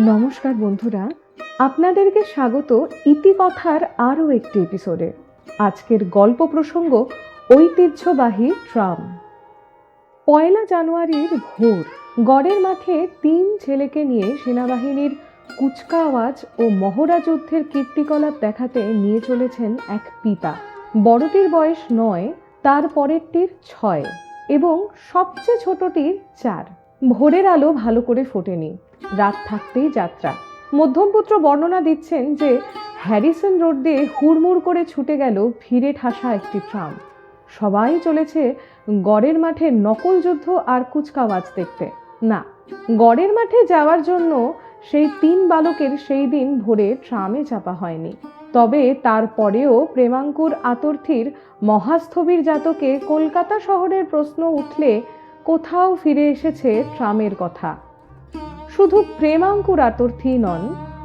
নমস্কার বন্ধুরা, আপনাদেরকে স্বাগত ইতিকথার আরও একটি এপিসোডে আজকের গল্প প্রসঙ্গ, ঐতিহ্যবাহী ট্রাম। পয়লা জানুয়ারির ভোর, গড়ের মাঠে তিন ছেলেকে নিয়ে সেনাবাহিনীর কুচকাওয়াজ ও মহড়া যুদ্ধের কীর্তিকলাপ দেখাতে নিয়ে চলেছেন এক পিতা। বড়টির বয়স নয়, তার পরেরটির ছয় এবং সবচেয়ে ছোটটির চার। ভোরের আলো ভালো করে ফোটেনি। রাত থাকতেই যাত্রা। মধ্যমপুত্র বর্ণনা দিচ্ছেন যে, হ্যারিসন রোড দিয়ে হুড়মুড় করে ছুটে গেল ভিড়ে ঠাসা একটি ট্রাম। সবাই চলেছে গড়ের মাঠে নকল যুদ্ধ আর কুচকাওয়াজ দেখতে। না, গড়ের মাঠে যাওয়ার জন্য সেই তিন বালকের সেই দিন ভোরে ট্রামে চাপা হয়নি। তবে তারপরেও প্রেমাঙ্কুর আতর্থীর মহাস্থবির জাতকে কলকাতা শহরের প্রশ্ন উঠলে কোথাও ফিরে এসেছে ট্রামের কথা। শুধু প্রেমাঙ্কুর আতর্থী নন,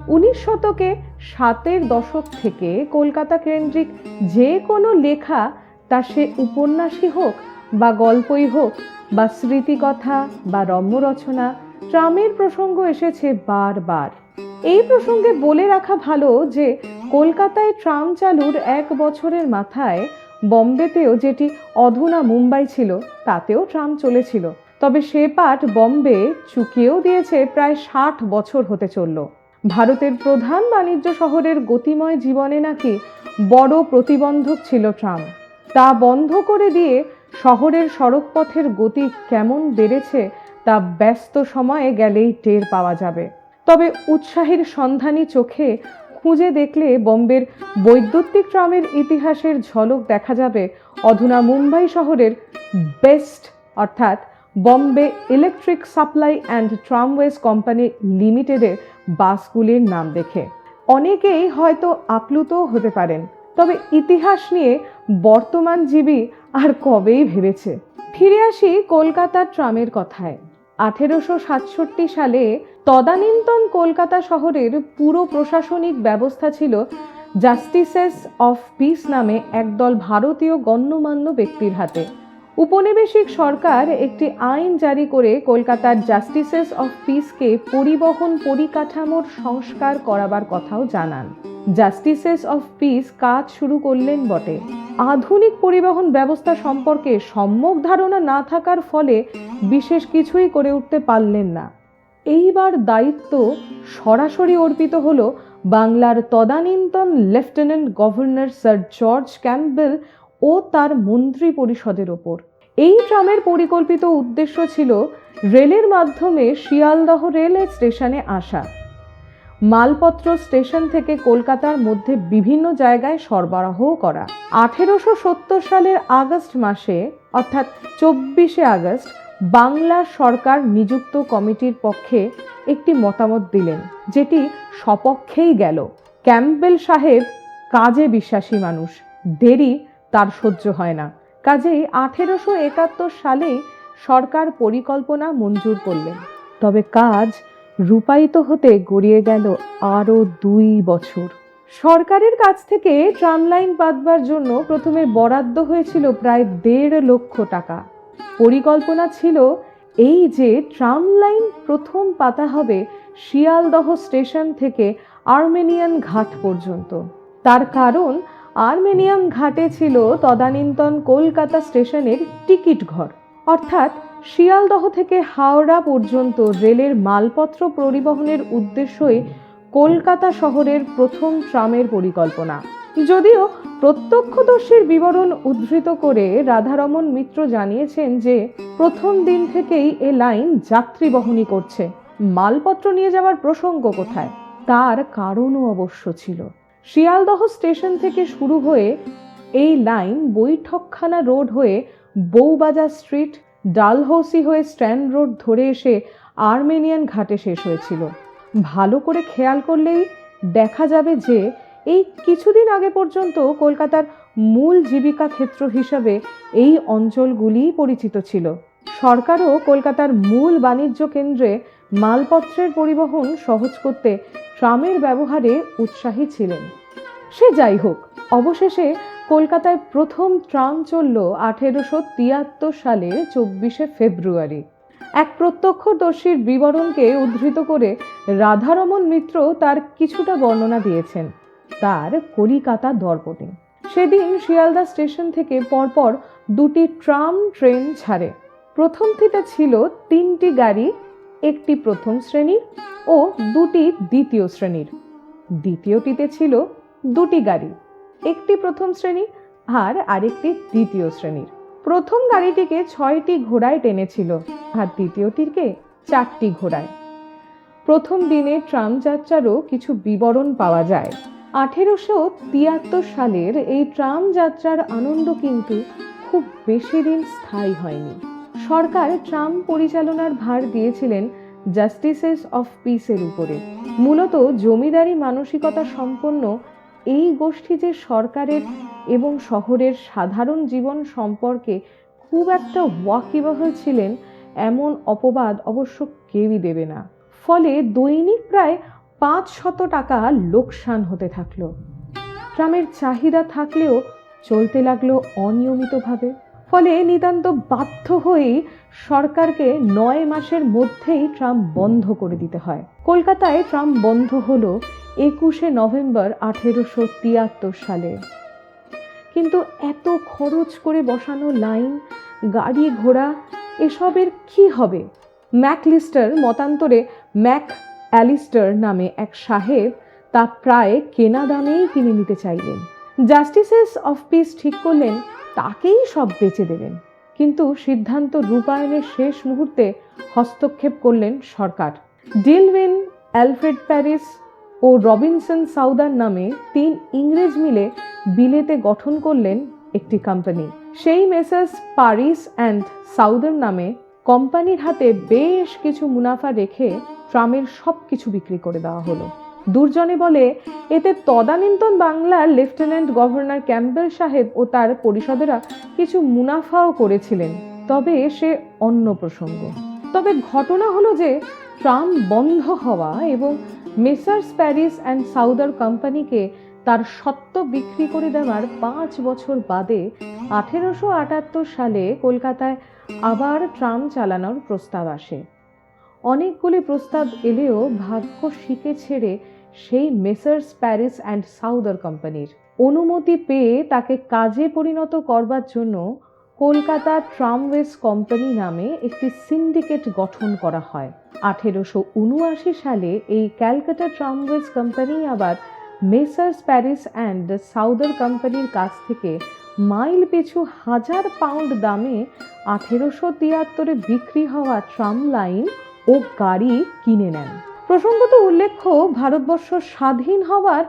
উনিশ শতকে সাতের দশক থেকে কলকাতা কেন্দ্রিক যে কোনো লেখা, তা সে উপন্যাসই হোক বা গল্পই হোক বা স্মৃতিকথা বা রম্যরচনা, ট্রামের প্রসঙ্গ এসেছে বারবার। এই প্রসঙ্গে বলে রাখা ভালো যে, কলকাতায় ট্রাম চালুর এক বছরের মাথায় বম্বেতেও যেটি অধুনা মুম্বাই ছিল, তাতেও ট্রাম চলেছিল। তবে সে পাঠ বম্বে চুকিয়েও দিয়েছে প্রায় ষাট বছর হতে চলল। ভারতের প্রধান বাণিজ্য শহরের গতিময় জীবনে নাকি বড় প্রতিবন্ধক ছিল ট্রাম তা বন্ধ করে দিয়ে শহরের সড়কপথের গতি কেমন বেড়েছে তা ব্যস্ত সময়ে গেলেই টের পাওয়া যাবে। তবে উৎসাহের সন্ধানী চোখে খুঁজে দেখলে বম্বের বৈদ্যুতিক ট্রামের ইতিহাসের ঝলক দেখা যাবে অধুনা মুম্বাই শহরের বেস্ট, অর্থাৎ Bombay electric supply and tramways company লিমিটেডের বাসগুলির নাম দেখে। অনেকেই হয়তো আপ্লুত হতে পারেন, তবে ইতিহাস নিয়ে বর্তমান জীবী আর কবেই ভেবেছে? ফিরে আসি কলকাতার ট্রামের কথায়। আঠেরোশো সাতষট্টি সালে তদানীন্তন কলকাতা শহরের পুরো প্রশাসনিক ব্যবস্থা ছিল জাস্টিসেস অফ পিস নামে একদল ভারতীয় গণ্যমান্য ব্যক্তির হাতে। উপনিবেশিক সরকার একটি আইন জারি করে কলকাতার জাস্টিসেস অফ পিসকে পরিবহন পরিকাঠামোর সংস্কার করাবার কথাও জানান। জাস্টিসেস অফ পিস কাজ শুরু করলেন বটে। আধুনিক পরিবহন ব্যবস্থা সম্পর্কে সম্যক ধারণা না থাকার ফলে বিশেষ কিছুই করে উঠতে পারলেন না। এইবার দায়িত্ব সরাসরি অর্পিত হল বাংলার তদানীন্তন lieutenant governor sir George Campbell ও তার মন্ত্রী পরিষদের ওপর। এই ট্রামের পরিকল্পিত উদ্দেশ্য ছিল রেলের মাধ্যমে শিয়ালদহ রেল স্টেশনে আসা। মালপত্র স্টেশন থেকে কলকাতার মধ্যে বিভিন্ন জায়গায় সরবরাহ করা। আঠেরোশো সত্তর সালের আগস্ট মাসে, অর্থাৎ চব্বিশে আগস্ট, বাংলা সরকার নিযুক্ত কমিটির পক্ষে একটি মতামত দিলেন, যেটি সপক্ষেই গেল। ক্যাম্পবেল সাহেব, কাজে বিশ্বাসী মানুষ, দেরি তার সহ্য হয় না। কাজেই আঠেরোশো একাত্তর সালেই সরকার পরিকল্পনা মঞ্জুর করলেন। তবে কাজ রূপায়িত হতে গড়িয়ে গেল আরও দুই বছর। সরকারের কাছ থেকে ট্রাম লাইন পাতবার জন্য প্রথমে বরাদ্দ হয়েছিল প্রায় দেড় লক্ষ টাকা। পরিকল্পনা ছিল এই যে ট্রাম লাইন প্রথম পাতা হবে শিয়ালদহ স্টেশন থেকে আর্মেনিয়ান ঘাট পর্যন্ত। তার কারণ আর্মেনিয়াম ঘাটে ছিল তদানীন্তন কলকাতা স্টেশনের টিকিট ঘর। অর্থাৎ শিয়ালদহ থেকে হাওড়া পর্যন্ত রেলের মালপত্র পরিবহনের উদ্দেশ্যই কলকাতা শহরের প্রথম ট্রামের পরিকল্পনা। যদিও প্রত্যক্ষদর্শীর বিবরণ উদ্ধৃত করে রাধারমন মিত্র জানিয়েছেন যে, প্রথম দিন থেকেই এ লাইন যাত্রী বহনই করছে। মালপত্র নিয়ে যাওয়ার প্রসঙ্গ কোথায়? তার কারণও অবশ্য ছিল। শিয়ালদহ স্টেশন থেকে শুরু হয়ে এই লাইন বৈঠকখানা রোড হয়ে বউবাজার স্ট্রিট, ডালহৌসি হয়ে স্ট্যান্ড রোড ধরে এসে আর্মেনিয়ান ঘাটে শেষ হয়েছিল। ভালো করে খেয়াল করলেই দেখা যাবে যে এই কিছুদিন আগে পর্যন্ত কলকাতার মূল জীবিকা ক্ষেত্র হিসাবে এই অঞ্চলগুলিই পরিচিত ছিল। সরকারও কলকাতার মূল বাণিজ্য কেন্দ্রে মালপত্রের পরিবহন সহজ করতে ট্রামের ব্যবহারে উৎসাহী ছিলেন। সে যাই হোক, অবশেষে কলকাতায় প্রথম ট্রাম চলল আঠেরোশো তিয়াত্তর সালের চব্বিশে ফেব্রুয়ারি। এক প্রত্যক্ষদর্শীর বিবরণকে উদ্ধৃত করে রাধারমন মিত্র তার কিছুটা বর্ণনা দিয়েছেন, তার কলিকাতা দর্পণে সেদিন শিয়ালদা স্টেশন থেকে পরপর দুটি ট্রাম ট্রেন ছাড়ে। প্রথমটিতে ছিল তিনটি গাড়ি, একটি প্রথম শ্রেণির ও দুটি দ্বিতীয় শ্রেণির। দ্বিতীয়টিতে ছিল দুটি গাড়ি, একটি প্রথম শ্রেণি আর আরেকটি দ্বিতীয় শ্রেণির। প্রথম গাড়িটিকে ছয়টি ঘোড়ায় টেনেছিল আর দ্বিতীয়টিকে চারটি ঘোড়ায়। প্রথম দিনে ট্রাম যাত্রারও কিছু বিবরণ পাওয়া যায়। আঠেরোশো তিয়াত্তর সালের এই ট্রাম যাত্রার আনন্দ কিন্তু খুব বেশি দিন স্থায়ী হয়নি। সরকার ট্রাম পরিচালনার ভার দিয়েছিলেন জাস্টিসেস অফ পিসের উপরে। মূলত জমিদারি মানসিকতা সম্পন্ন এই গোষ্ঠী যে সরকারের এবং শহরের সাধারণ জীবন সম্পর্কে খুব একটা ওয়াকিবহল ছিলেন, এমন অপবাদ অবশ্য কেউই দেবে না। ফলে দৈনিক প্রায় পাঁচ শত টাকা লোকসান হতে থাকল। ট্রামের চাহিদা থাকলেও চলতে লাগল অনিয়মিতভাবে। ফলে নিতান্ত বাধ্য হয়েই সরকারকে নয় মাসের মধ্যেই ট্রাম বন্ধ করে দিতে হয়। কলকাতায় ট্রাম বন্ধ হলো একুশে নভেম্বর আঠেরোশো তিয়াত্তর সালে। কিন্তু এত খরচ করে বসানো লাইন, গাড়ি ঘোড়া, এসবের কি হবে? ম্যাকলিস্টার মতান্তরে ম্যাক অ্যালিস্টার নামে এক সাহেব তা প্রায় কেনা দামেই কিনে নিতে চাইলেন। জাস্টিসেস অফ পিস ঠিক করলেন, তাকেই সব বেচে দেবেন। কিন্তু সিদ্ধান্ত রূপায়ণের শেষ মুহূর্তে হস্তক্ষেপ করলেন সরকার। ডিলউইন, অ্যালফ্রেড প্যারিস ও রবিনসন সাউদার নামে তিন ইংরেজ মিলে বিলেতে গঠন করলেন একটি কোম্পানি সেই মেসার্স প্যারিস অ্যান্ড সাউদার নামে কোম্পানির হাতে বেশ কিছু মুনাফা রেখে ট্রামের সব কিছু বিক্রি করে দেওয়া হলো। দুর্জনে বলে, এতে তদানীন্তন বাংলার লেফটেন্যান্ট গভর্নর ক্যাম্পবেল সাহেব ও তার পরিষদেরা কিছু মুনাফাও করেছিলেন। তবে সে অন্য প্রসঙ্গ। তবে ঘটনা হলো যে, ট্রাম বন্ধ হওয়া এবং মেসার্স প্যারিস অ্যান্ড সাউদার কোম্পানিকে তার সত্ত্ব বিক্রি করে দেওয়ার পাঁচ বছর বাদে আঠেরোশো আটাত্তর সালে কলকাতায় আবার ট্রাম চালানোর প্রস্তাব আসে। অনেকগুলি প্রস্তাব এলেও ভাগ্য শিখে ছেড়ে সেই মেসার্স প্যারিস অ্যান্ড সাউদার কোম্পানির। অনুমতি পেয়ে তাকে কাজে পরিণত করবার জন্য কলকাতা ট্রামওয়েজ কোম্পানি নামে একটি সিন্ডিকেট গঠন করা হয়। আঠেরোশো উনআশি সালে এই ক্যালকাটা ট্রামওয়েজ কোম্পানি আবার মেসার্স প্যারিস অ্যান্ড সাউদার কোম্পানির কাছ থেকে মাইল পিছু হাজার পাউন্ড দামে আঠেরোশো তিয়াত্তরে বিক্রি হওয়া ট্রাম লাইন ও গাড়ি কিনে নেন। প্রসঙ্গত উল্লেখ্য, ভারতবর্ষ স্বাধীন হওয়ার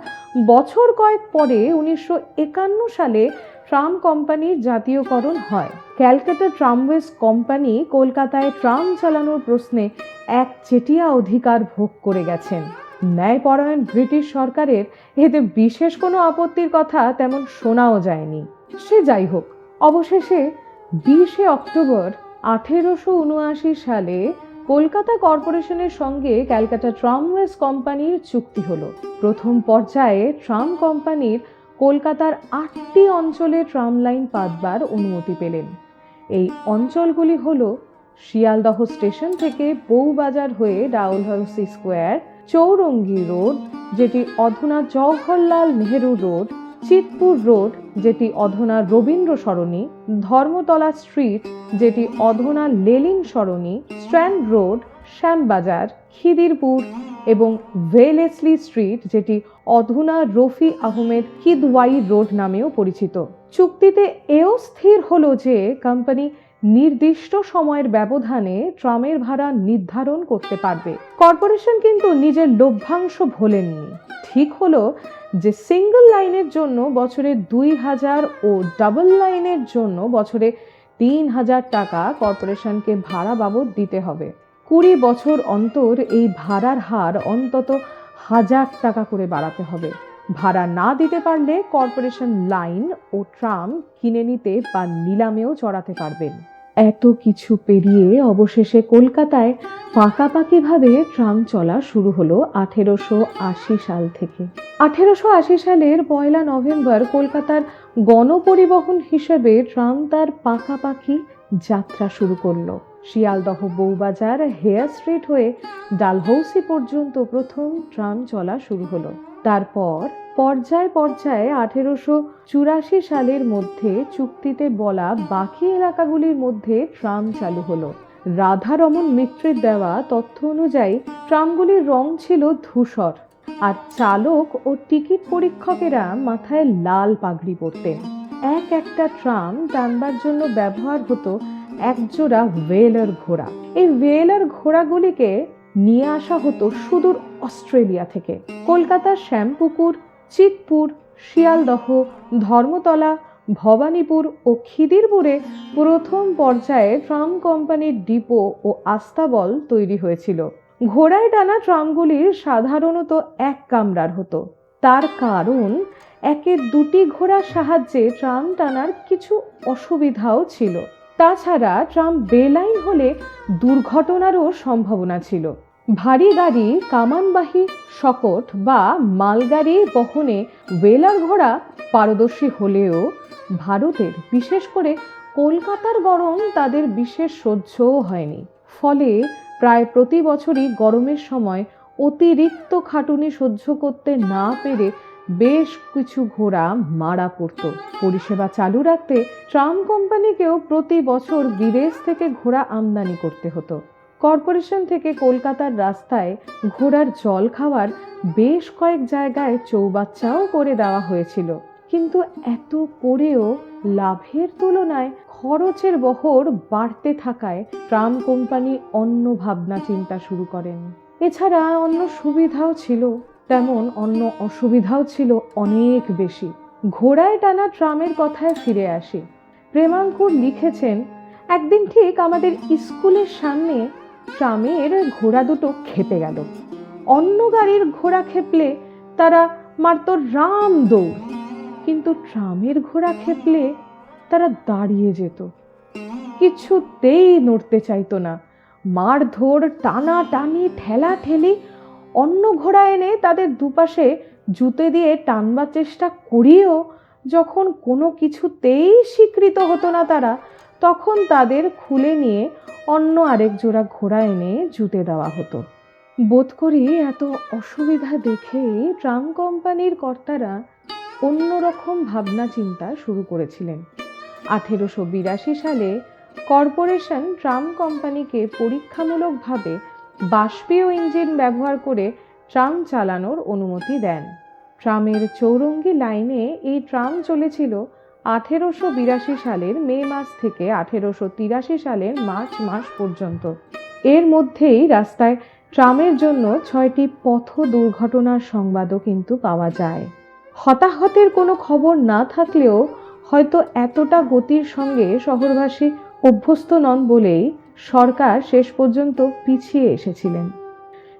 বছর কয়েক পরে উনিশশো একান্ন সালে ট্রাম কোম্পানির জাতীয়করণ হয়। ক্যালকাটা ট্রামওয়েজ কোম্পানি কলকাতায় ট্রাম চালানোর প্রশ্নে এক চেটিয়া অধিকার ভোগ করে গেছেন। ন্যায়পরায়ণ ব্রিটিশ সরকারের এতে বিশেষ কোনো আপত্তির কথা তেমন শোনাও যায়নি। সে যাই হোক, অবশেষে বিশে অক্টোবর আঠেরোশো উনআশি সালে কলকাতা কর্পোরেশনের সঙ্গে ক্যালকাটা ট্রামওয়েজ কোম্পানির চুক্তি হলো। প্রথম পর্যায়ে ট্রাম কোম্পানির কলকাতার আটটি অঞ্চলে ট্রাম লাইন পাতবার অনুমতি পেলেন। এই অঞ্চলগুলি হল শিয়ালদহ স্টেশন থেকে বউবাজার হয়ে ডাউলহাউসি স্কোয়ার, চৌরঙ্গি রোড, যেটি অধুনা জওহরলাল নেহেরু রোড, চিতপুর রোড, যেটি অধুনা রবীন্দ্র সরণি, ধর্মতলা স্ট্রিট, যেটি অধুনা Lenin Sarani, Strand road, Shyambazar, Khidirpur এবং ভেলেসলি স্ট্রিট, যেটি অধুনা রফি আহমেদ কিদওয়াই রোড নামেও পরিচিত। চুক্তিতে এও স্থির হলো যে, কোম্পানি নির্দিষ্ট সময়ের ব্যবধানে ট্রামের ভাড়া নির্ধারণ করতে পারবে। কর্পোরেশন কিন্তু নিজের লভ্যাংশ ভোলেননি। ঠিক হলো যে, সিঙ্গল লাইনের জন্য বছরে দুই হাজার ও ডাবল লাইনের জন্য বছরে তিন হাজার টাকা কর্পোরেশনকে ভাড়া বাবদ দিতে হবে। কুড়ি বছর অন্তর এই ভাড়ার হার অন্তত হাজার টাকা করে বাড়াতে হবে। ভাড়া না দিতে পারলে কর্পোরেশন লাইন ও ট্রাম কিনে নিতে বা নিলামেও চড়াতে পারবেন। এত কিছু পেরিয়ে অবশেষে কলকাতায় পাকাপাকিভাবে ট্রাম চলা শুরু হলো আঠেরোশো আশি সাল থেকে। আঠেরোশো আশি সালের পয়লা নভেম্বর কলকাতার গণপরিবহন হিসেবে ট্রাম তার পাকাপাকি যাত্রা শুরু করল। শিয়ালদহ বউবাজার, হেয়ার স্ট্রিট হয়ে ডালহৌসি পর্যন্ত প্রথম ট্রাম চলা শুরু হলো। তারপর পর্যায় পর্যায়ে আঠেরোশো চুরাশি সালের মধ্যে চুক্তিতে বলা বাকি এলাকাগুলির মধ্যে ট্রাম চালু হলো। রাধারমন মিত্রের দেওয়া তথ্য অনুযায়ী ট্রামগুলির রং ছিল ধূসর, আর চালক ও টিকিট পরীক্ষকেরা মাথায় লাল পাগড়ি পরতেন। এক একটা ট্রাম টানবার জন্য ব্যবহার হতো একজোড়া ওয়েলার ঘোড়া। এই ওয়েলার ঘোড়াগুলিকে নিয়ে আসা হতো সুদূর অস্ট্রেলিয়া থেকে। কলকাতার শ্যামপুকুর, চিতপুর, শিয়ালদহ, ধর্মতলা, ভবানীপুর ও খিদিরপুরে প্রথম পর্যায়ে ট্রাম কোম্পানির ডিপো ও আস্তাবল তৈরি হয়েছিল। ঘোড়ায় টানা ট্রামগুলির সাধারণত এক কামরার হতো। তার কারণ, একে দুটি ঘোড়ার সাহায্যে ট্রাম টানার কিছু অসুবিধাও ছিল। তাছাড়া ট্রাম্প বেলাইন হলে দুর্ঘটনারও সম্ভাবনা ছিল। ভারী গাড়ি, কামানবাহী শকট বা মালগাড়ি বহনে ওয়েলার ঘোড়া পারদর্শী হলেও ভারতের, বিশেষ করে কলকাতার গরম তাদের বিশেষ সহ্যও হয়নি। ফলে প্রায় প্রতি বছরই গরমের সময় অতিরিক্ত খাটুনি সহ্য করতে না পেরে বেশ কিছু ঘোড়া মারা পড়ত। পরিষেবা চালু রাখতে ট্রাম কোম্পানিকেও প্রতি বছর বিদেশ থেকে ঘোড়া আমদানি করতে হতো। কর্পোরেশন থেকে কলকাতার রাস্তায় ঘোড়ার জল খাওয়ার বেশ কয়েক জায়গায় চৌবাচ্চাও করে দেওয়া হয়েছিল। কিন্তু এত করেও লাভের তুলনায় খরচের বহর বাড়তে থাকায় ট্রাম কোম্পানি অন্য ভাবনা চিন্তা শুরু করেন। এছাড়া অন্য সুবিধাও ছিল। তেমন অন্য অসুবিধাও ছিল অনেক বেশি। ঘোড়ায় টানা ট্রামের কথায় ফিরে আসি। প্রেমাঙ্কুর লিখেছেন, একদিন ঠিক আমাদের স্কুলের সামনে ট্রামের ঘোড়া দুটো খেপে গেল। অন্য গাড়ির ঘোড়া খেপলে তারা মারত রাম দৌড়। কিন্তু ট্রামের ঘোড়া খেপলে তারা দাঁড়িয়ে যেত। কিছুতেই নড়তে চাইতো না। মারধর টানা টানি ঠেলা ঠেলি অন্য ঘোড়া এনে তাদের দুপাশে জুতে দিয়ে টানবার চেষ্টা করিয়েও যখন কোনো কিছুতেই স্বীকৃত হতো না তারা, তখন তাদের খুলে নিয়ে অন্য আরেক জোড়া ঘোড়া এনে জুতে দেওয়া হতো। বোধ করি এত অসুবিধা দেখে ট্রাম কোম্পানির কর্তারা অন্যরকম ভাবনা চিন্তা শুরু করেছিলেন। আঠেরোশো বিরাশি সালে কর্পোরেশন ট্রাম কোম্পানিকে পরীক্ষামূলকভাবে বাষ্পীয় ইঞ্জিন ব্যবহার করে ট্রাম চালানোর অনুমতি দেন। ট্রামের চৌরঙ্গি লাইনে এই ট্রাম চলেছিল আঠেরোশো বিরাশি সালের মে মাস থেকে আঠেরোশো তিরাশি সালের মার্চ মাস পর্যন্ত। এর মধ্যেই রাস্তায় ট্রামের জন্য ছয়টি পথ দুর্ঘটনার সংবাদও কিন্তু পাওয়া যায়। হতাহতের কোনো খবর না থাকলেও হয়তো এতটা গতির সঙ্গে শহরবাসী অভ্যস্ত নন বলেই সরকার শেষ পর্যন্ত পিছিয়ে এসেছিলেন।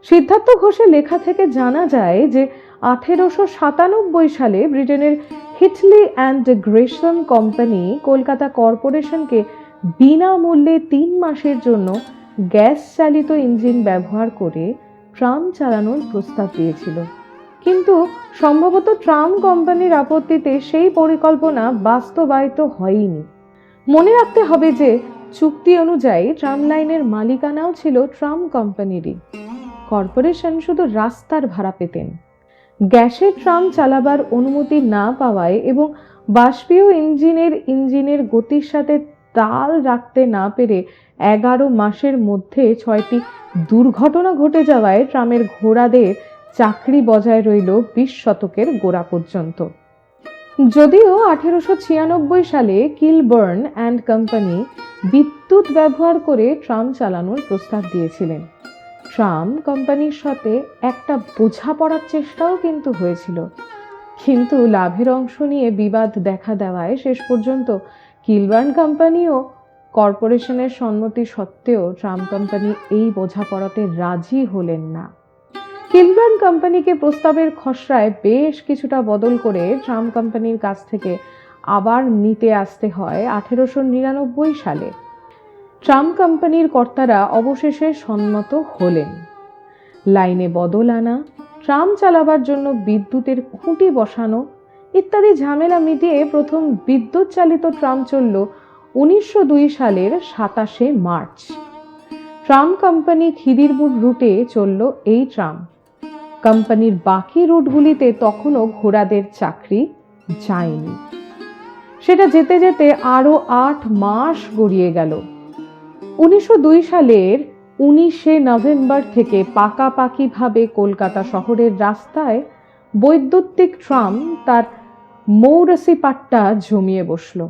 সিদ্ধার্থ ঘোষের লেখা থেকে জানা যায় যে আঠেরোশো সাতানব্বই সালে ব্রিটেনের Heatley and Gresham company Kolkata কর্পোরেশনকে বিনামূল্যে তিন মাসের জন্য গ্যাস চালিত ইঞ্জিন ব্যবহার করে ট্রাম চালানোর প্রস্তাব দিয়েছিল। কিন্তু সম্ভবত ট্রাম কোম্পানির আপত্তিতে সেই পরিকল্পনা বাস্তবায়িত হয়নি। মনে রাখতে হবে যে চুক্তি অনুযায়ী ট্রাম লাইনের মালিকানাও ছিল ট্রাম কোম্পানিরই। কর্পোরেশন শুধু রাস্তার ভাড়া পেতেন। গ্যাসের ট্রাম চালাবার অনুমতি না পাওয়ায় এবং বাষ্পীয় ইঞ্জিনের ইঞ্জিনের গতির সাথে তাল রাখতে না পেরে এগারো মাসের মধ্যে ছয়টি দুর্ঘটনা ঘটে যাওয়ায় ট্রামের ঘোড়াদের চাকরি বজায় রইল বিশ শতকের গোড়া পর্যন্ত। যদিও আঠেরোশো ছিয়ানব্বই সালে কিলবার্ন অ্যান্ড কোম্পানি বিদ্যুৎ ব্যবহার করে ট্রাম চালানোর প্রস্তাব দিয়েছিলেন। ট্রাম কোম্পানির সাথে একটা বোঝাপড়ার চেষ্টাও কিন্তু হয়েছিল। কিন্তু লাভের অংশ নিয়ে বিবাদ দেখা দেওয়ায় শেষ পর্যন্ত কিলবার্ন কোম্পানিও কর্পোরেশনের সম্মতি সত্ত্বেও ট্রাম কোম্পানি এই বোঝাপড়াতে রাজি হলেন না। কিলবার্ন কোম্পানিকে প্রস্তাবের খসড়ায় বেশ কিছুটা বদল করে ট্রাম কোম্পানির কাছ থেকে আবার নিতে আসতে হয় আঠেরোশো নিরানব্বই সালে। ট্রাম কোম্পানির কর্তারা অবশেষে সম্মত হলেন। লাইনে বদল আনা ট্রাম চালাবার জন্য বিদ্যুতের খুঁটি বসানো ইত্যাদি ঝামেলা মিটিয়ে প্রথম বিদ্যুৎ চালিত ট্রাম চলল উনিশশো দুই সালের সাতাশে মার্চ। ট্রাম কোম্পানি খিদিরপুর রুটে চলল এই ট্রাম কোম্পানির বাকি রুটগুলিতে তখনও ঘোড়াদের চাকরি যায়নি। সেটা যেতে যেতে আরও আট মাস গড়িয়ে গেল। উনিশশো দুই সালের উনিশে নভেম্বর থেকে পাকাপাকিভাবে কলকাতা শহরের রাস্তায় বৈদ্যুতিক ট্রাম তার মৌরসি পাট্টা জমিয়ে বসল।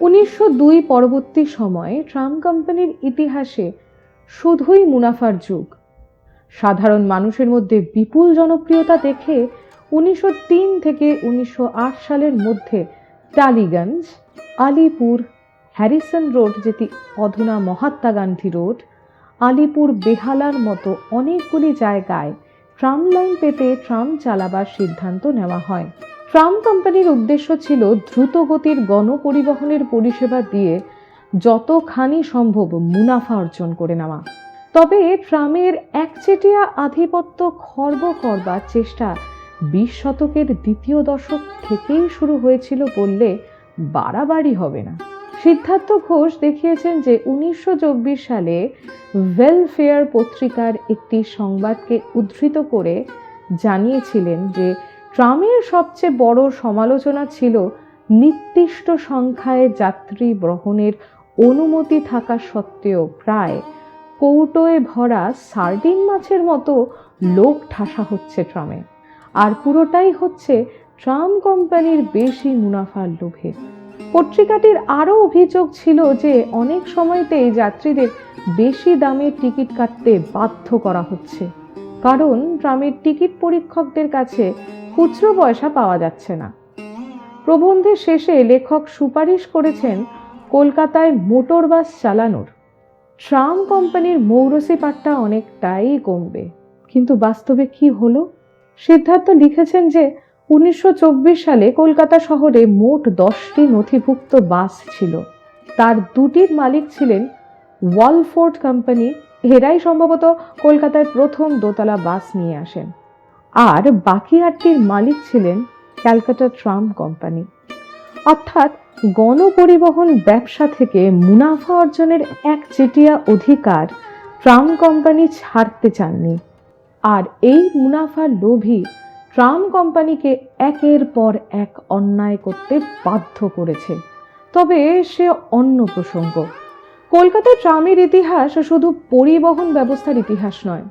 উনিশশো দুই পরবর্তী সময়ে ট্রাম কোম্পানির ইতিহাসে শুধুই মুনাফার যুগ। সাধারণ মানুষের মধ্যে বিপুল জনপ্রিয়তা দেখে উনিশশো তিন থেকে উনিশশো আট সালের মধ্যে টালিগঞ্জ, আলিপুর, হ্যারিসন রোড যেটি অধুনা মহাত্মা গান্ধী রোড, আলিপুর বেহালার মতো অনেকগুলি জায়গায় ট্রাম লাইন পেতে ট্রাম চালাবার সিদ্ধান্ত নেওয়া হয়। ট্রাম কোম্পানির উদ্দেশ্য ছিল দ্রুত গতির গণপরিবহনের পরিষেবা দিয়ে যতখানি সম্ভব মুনাফা অর্জন করে নেওয়া। তবে ট্রামের একচেটিয়া আধিপত্য খর্ব করবার চেষ্টা বিশ শতকের দ্বিতীয় দশক থেকেই শুরু হয়েছিল বললে বাড়াবাড়ি হবে না। সিদ্ধার্থ ঘোষ দেখিয়েছেন যে উনিশশো চব্বিশ সালে ওয়েলফেয়ার পত্রিকার একটি সংবাদকে উদ্ধৃত করে জানিয়েছিলেন যে ট্রামের সবচেয়ে বড় সমালোচনা ছিল নির্দিষ্ট সংখ্যায় যাত্রী গ্রহণের অনুমতি থাকা সত্ত্বেও প্রায় কৌটোয় ভরা সার্ডিন মাছের মতো লোক ঠাসা হচ্ছে ট্রামে। আর পুরোটাই হচ্ছে ট্রাম কোম্পানির বেশি মুনাফার লোভে। পত্রিকাটির আরও অভিযোগ ছিল যে, অনেক সময়তেই যাত্রীদের বেশি দামে টিকিট কাটতে বাধ্য করা হচ্ছে। কারণ ট্রামের টিকিট পরীক্ষকদের কাছে খুচরো পয়সা পাওয়া যাচ্ছে না। প্রবন্ধের শেষে লেখক সুপারিশ করেছেন, কলকাতায় মোটর বাস চালানোর। ট্রাম কোম্পানির মৌরসি পাট্টা অনেকটাই কমবে। কিন্তু বাস্তবে কি হলো? সিদ্ধার্থ লিখেছেন যে উনিশশো চব্বিশ সালে কলকাতা শহরে মোট দশটি নথিভুক্ত বাস ছিল। তার দুটির মালিক ছিলেন ওয়ালফোর্ড কোম্পানি। এরাই সম্ভবত কলকাতায় প্রথম দোতলা বাস নিয়ে আসেন। আর বাকি আটটির মালিক ছিলেন ক্যালকাটা ট্রাম কোম্পানি। অর্থাৎ গণপরিবহন ব্যবসা থেকে মুনাফা অর্জনের এক চেটিয়া অধিকার ট্রাম কোম্পানি ছাড়তে চাননি। আর এই মুনাফার লোভী ট্রাম কোম্পানিকে একের পর এক অন্যায় করতে বাধ্য করেছে। তবে সে অন্য প্রসঙ্গ। কলকাতার ট্রামের ইতিহাস শুধু পরিবহন ব্যবস্থার ইতিহাস নয়।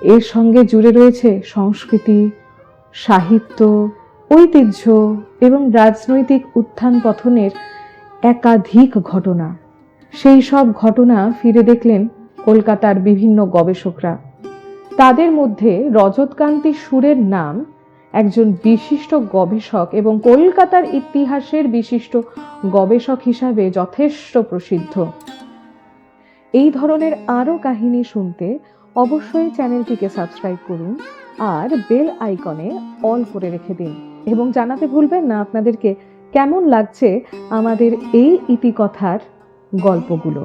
এর সঙ্গে জুড়ে রয়েছে সংস্কৃতি, সাহিত্য ঐতিহ্য এবং রাজনৈতিক উত্থান পথনের একাধিক ঘটনা। সেই সব ঘটনা ফিরে দেখলেন কলকাতার বিভিন্ন গবেষকরা। তাদের মধ্যে রজতকান্তি সুরের নাম একজন বিশিষ্ট গবেষক এবং কলকাতার ইতিহাসের বিশিষ্ট গবেষক হিসাবে যথেষ্ট প্রসিদ্ধ। এই ধরনের আরও কাহিনী শুনতে অবশ্যই চ্যানেলটিকে সাবস্ক্রাইব করুন আর বেল আইকনে অল করে রেখে দিন। এবং জানাতে ভুলবেন না আপনাদেরকে কেমন লাগছে আমাদের এই ইতিকথার গল্পগুলো।